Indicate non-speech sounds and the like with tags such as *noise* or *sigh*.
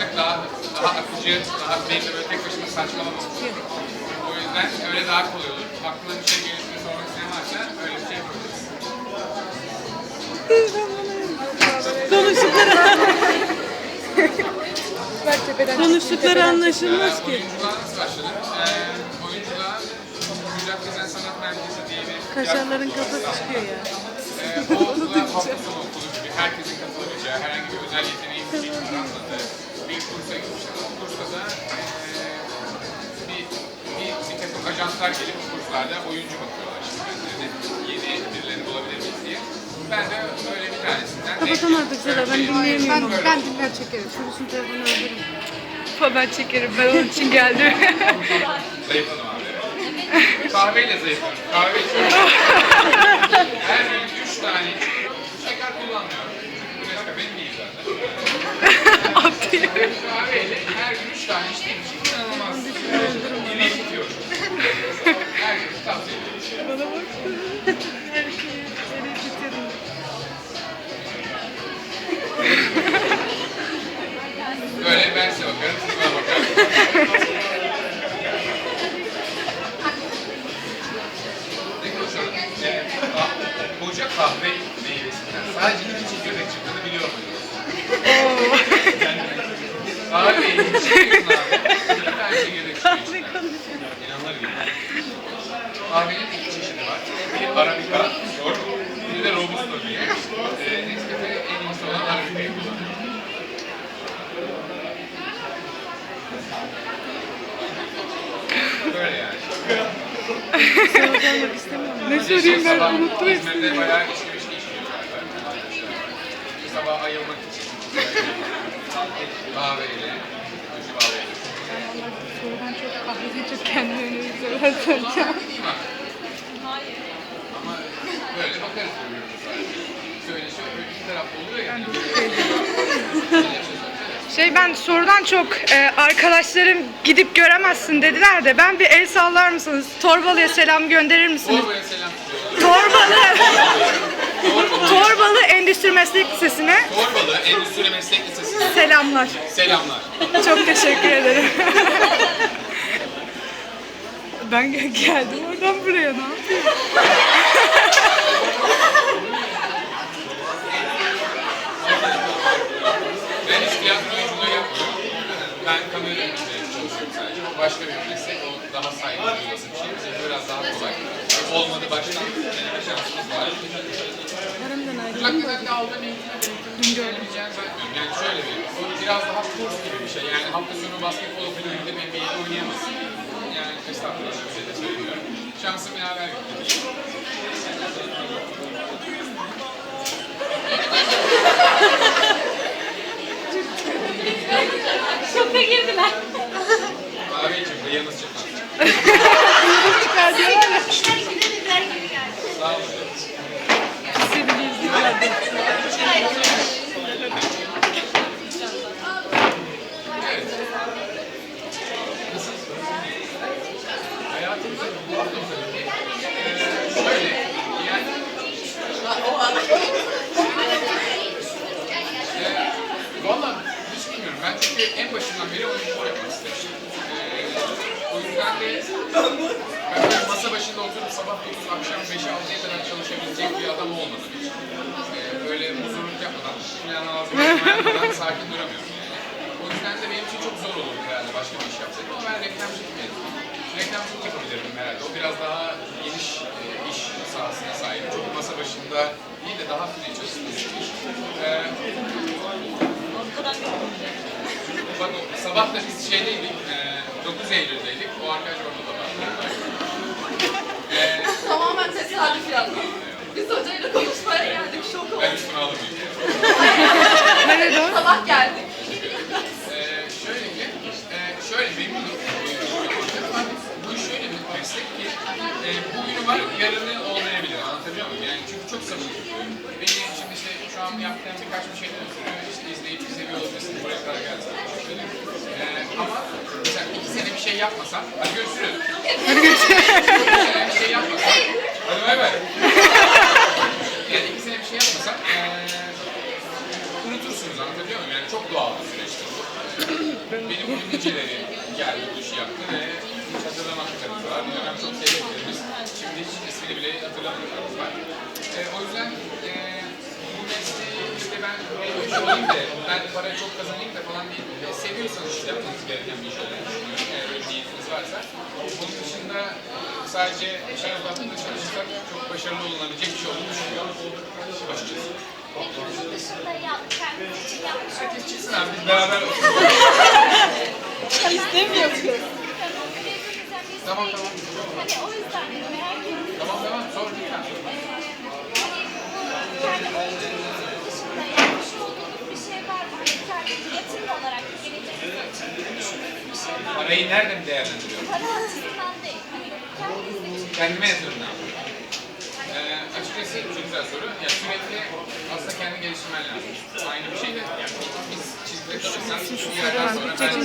konuşsak daha daha akıcı, daha benim böyle tek başıma saçmalamam. O yüzden öyle daha kolay olur. Aklına bir şey gelirse sormak isteyen varsa öyle bir şey yapabiliriz. Konuştukları anlaşılmaz Ee, ki. oyunculuğa nasıl başladım? Ee, oyunculuğa Müjdat Gezen Sanat Merkezi diye bir Kaşarların kafası çıkıyor ya. Ee, o okulu gibi herkesin katılabileceği, herhangi bir özel yeteneği bir aranmadığı bir kursa gitmiştim. O kursta da eee, bir, bir, bir takım ajanslar gelip bu kurslarda oyuncu bakıyorlar işte kendilerine. Yeni birilerini bulabilir miyiz diye. Ben de öyle bir tanesinden Kapatalım artık Seda, ben dinleyemiyorum. Ben, ben dinler çekerim. Şurasını telefonu öldürürüm. Ben çekerim. Ben onun için geldim. Zayıfladım abi. Kahveyle zayıfladım. Kahve içiyorum. Her gün üç tane içiyorum. Şeker kullanmıyorum. Bu Nescafe benim değil zaten. Kahveyle her gün üç tane içtiğim için inanılmaz. Dili tutuyor. Her gün tavsiye ediyorum. Her kahveyi içiyorsun abi. Bir tane çekirdek çıkıyor. İnanılır gibi. Kahvenin iki çeşidi var. Bir Arabica, short, bir de Robusto diye. Ee, Nescafe en iyisi olan Arabica'yı kullanıyor. Böyle yani. Kalmak istemiyorum. Ne söyleyeyim ben unuttum hepsini. bayağı işli bir şey işliyor galiba. Sabah ayılmak için. Kahveyle. Sorudan çok kahveden çok soracağım. İyi bak. Ama böyle bakarız. Söyleşi öbür iki tarafta oluyor yani. Şey ben sorudan çok e, arkadaşlarım gidip göremezsin dediler de ben bir el sallar mısınız? Torbalı'ya selam gönderir misiniz? Torbaya selam. Torbalı Torbalı Endüstri Meslek Lisesi'ne Torbalı Endüstri Meslek Lisesi. selamlar. Selamlar. Çok teşekkür ederim. ben gel- geldim oradan buraya ne yapayım? Ben hiç tiyatro oyunculuğu yapmıyorum. Ben kamera çalışıyorum sadece. O başka bir meslek. O daha saygı duyulması bir şey. Biraz daha kolay. Olmadı baştan deneme şansımız var. Paramdan ayrıldım. Hakikaten de aldığım eğitimle görebileceğini zannetmiyorum. Yani şöyle bir, o biraz daha kurs gibi bir şey. Yani hafta sonu basketbol falan gidip NBA'de oynayamazsın. Yani estağfurullah bir şey de söylemiyorum. Şansım yaver gitti. Şoka girdiler. İçin bıyığınız çıkmaz. İşler gidemediler gibi geldi. Sağ olun. Evet. Nasıl? Hayatımızda bu hafta tabii ki. Ee, şöyle, yani Ee, Valla hiç bilmiyorum. Ben çünkü en başından beri oyunculuk yapmak istemiştim. O yüzden de ben masa başında oturup sabah 9 akşam 5'e 6'ya kadar çalışabilecek bir adam olmadım hiç. Ee, böyle huzurluk yapmadan, plan ağzıma yapmadan sakin duramıyorum. O yüzden de benim için çok zor olurdu herhalde başka bir iş yapsaydım ama ben reklamcılık mezunuyum. Reklamcılık yapabilirim herhalde. O biraz daha geniş e, iş sahasına sahip. Çok masa başında değil de daha free çalıştığım bir iş. Ee, Bak sabah da biz şeydeydik, e, 9 Eylül'deydik. O arkadaş orada da var. E, *laughs* Tamamen tesadüf yani. Biz hocayla konuşmaya geldik. Şok ben olduk. üstüne alamayayım. Nerede o? Sabah geldik. E, şöyle ki, e, şöyle memnunum. Ama bu iş şöyle bir meslek ki, e, bugünü var, yarını olmayabilir. Anlatabiliyor muyum? Yani çünkü çok sabır tutuyor. Benim şimdi işte şu an yaptığım birkaç bir şeyden E, ama mesela iki sene bir şey yapmasam, hadi görüşürüz. Hadi görüşürüz. iki sene bir şey yapmasam, hadi bay bay. Yani iki sene bir şey yapmasam, e, unutursunuz anlatabiliyor muyum? Yani çok doğal bir süreçtir bu. benim dinleyicileri geldi bu işi yaptı ve hiç hatırlamaklarımız var. Bir dönem çok sevdiklerimiz. Şimdi hiç ismini bile hatırlamadıklarımız var. E, o yüzden e, bu mesleği işte ben bir iş olayım da ben para çok kazanayım da falan değil. E, seviyorsanız işte yapmanız gereken bir iş olduğunu düşünüyorum. Eğer öyle niyetiniz varsa. Bunun dışında sadece şey odaklı çalışırsak çok başarılı olunabilecek bir şey olduğunu düşünüyorum. Açıkçası. Peki bunun dışında ya, kendiniz için yapmış Herkes çıksın abi biz beraber oturalım. İstemiyor Tamam tamam. Hani o yüzden de merak ediyorum. Tamam tamam sor lütfen. Ee, hani bu kendi oyunculuğunun dışında yapmış olduğunuz bir şey var mı? Hani kendi yatırım olarak geleceğiniz için düşündüğünüz bir şey var mı? Parayı nereden değerlendiriyorum? Para açısından değil. Hani Kendime yatırım ne yapıyorum? Ee, açıkçası çok güzel soru. Ya sürekli aslında kendi geliştirmen lazım. Aynı bir şey de yani biz çizgide kalırsak bir yerden sonra ben